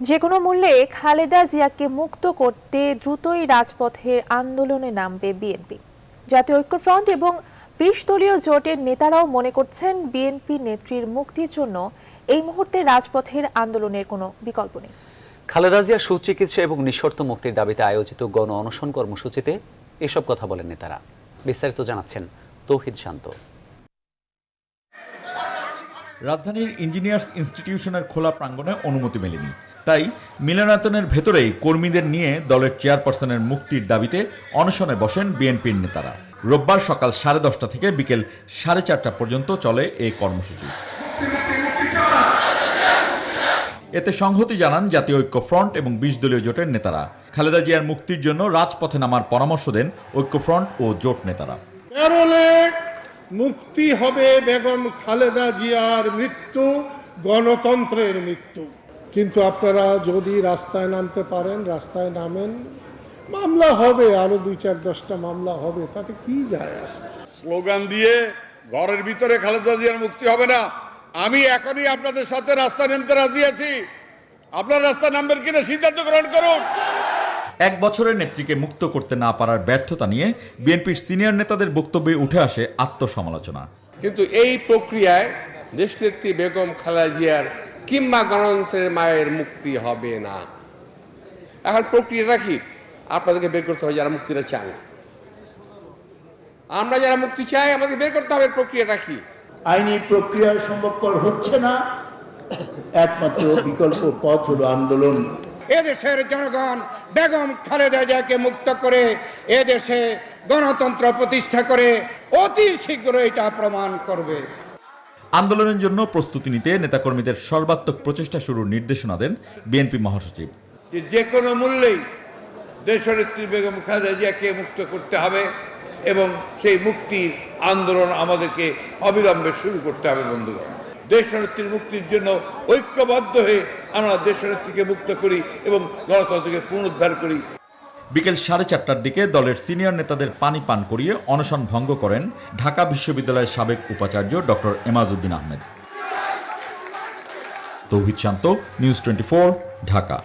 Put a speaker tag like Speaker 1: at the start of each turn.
Speaker 1: যে কোনো মূল্যে খালেদা জিয়াকে মুক্ত করতে দ্রুতই রাজপথের আন্দোলনে নামবে বিএনপি। জাতীয় ঐক্যফ্রন্ট এবং বিশ দলীয় জোটের নেতারাও মনে করছেন বিএনপি নেত্রীর মুক্তির জন্য এই মুহূর্তে রাজপথের আন্দোলনের কোনো বিকল্প নেই।
Speaker 2: খালেদা জিয়ার সুচিকিৎসা এবং নিঃশর্ত মুক্তির দাবিতে আয়োজিত গণ অনশন কর্মসূচিতে এসব কথা বলেন নেতারা। বিস্তারিত জানাচ্ছেন তৌহিদ শান্ত।
Speaker 3: রাজধানীর ইঞ্জিনিয়ার্স ইনস্টিটিউশনের খোলা প্রাঙ্গণে অনুমতি মেলেনি। তাই মিলনায়তনের ভেতরেই কর্মীদের নিয়ে দলের চেয়ারপারসনের মুক্তির দাবিতে অনশনে বসেন বিএনপির নেতারা। রোববার সকাল সাড়ে দশটা থেকে বিকেল সাড়ে চারটা পর্যন্ত চলে এই কর্মসূচি। এতে সংহতি জানান জাতীয় ঐক্য ফ্রন্ট এবং বিশ দলীয় জোটের নেতারা। খালেদা জিয়ার মুক্তির জন্য রাজপথে নামার পরামর্শ দেন ঐক্য ফ্রন্ট ও জোট নেতারা।
Speaker 4: মুক্তি হবে বেগম খালেদা জিয়ার মৃত্যু, গণতন্ত্রের মৃত্যু। কিন্তু আপনারা যদি রাস্তায় নামতে পারেন, রাস্তায় নামেন, মামলা হবে, আরও দুই চার দশটা মামলা হবে, তাতে কি যায় আসে?
Speaker 5: স্লোগান দিয়ে ঘরের ভিতরে খালেদা জিয়ার মুক্তি হবে না। আমি এখনই আপনাদের সাথে রাস্তা নামতে রাজি আছি। আপনার রাস্তা নামবেন কিনা সিদ্ধান্ত গ্রহণ করুন।
Speaker 3: এক বছরের নেত্রীকে মুক্ত করতে না পারার ব্যর্থতা নিয়ে বিএনপির সিনিয়র নেতাদের বক্তব্যে উঠে আসে আত্মসমালোচনা।
Speaker 6: কিন্তু এই প্রক্রিয়ায় দেশনেত্রী বেগম খালেদা জিয়ার কিংবা গণতন্ত্রের মায়ের মুক্তি হবে না। এখন প্রক্রিয়াটা কি? আপনাদেরকে বের করতে হবে যারা মুক্তিটা চান। আমরা যারা মুক্তি চাই আমাদের বের করতে হবে প্রক্রিয়াটা কি?
Speaker 7: আইনি প্রক্রিয়া সম্ভবপর হচ্ছে না। একমাত্র বিকল্প পথ হলো আন্দোলন।
Speaker 8: এদেশের জনগণ বেগম খালেদা জিয়াকে মুক্ত করে এদেশে গণতন্ত্র প্রতিষ্ঠা করে অতি শীঘ্র এটা প্রমাণ করবে।
Speaker 3: আন্দোলনের জন্য প্রস্তুতি নিতে নেতাকর্মীদের সর্বাত্মক প্রচেষ্টা শুরুর নির্দেশনা দেন বিএনপি মহাসচিব।
Speaker 5: যে যে কোনো মূল্যেই দেশনেত্রী বেগম খালেদা জিয়াকে মুক্ত করতে হবে এবং সেই মুক্তির আন্দোলন আমাদেরকে অবিলম্বে শুরু করতে হবে বন্ধুগণ। দেশনেত্রীর মুক্তির জন্য ঐক্যবদ্ধ হয়ে আমরা দেশনেত্রীকে মুক্ত করি এবং গণতন্ত্রকে পুনরুদ্ধার করি।
Speaker 3: বিকেল সাড়ে চারটার দিকে দলের সিনিয়র নেতাদের পানি পান করিয়ে অনশন ভঙ্গ করেন ঢাকা বিশ্ববিদ্যালয়ের সাবেক উপাচার্য doctor Emajuddin Ahmed. Touhid Shanto, news twenty Dhaka.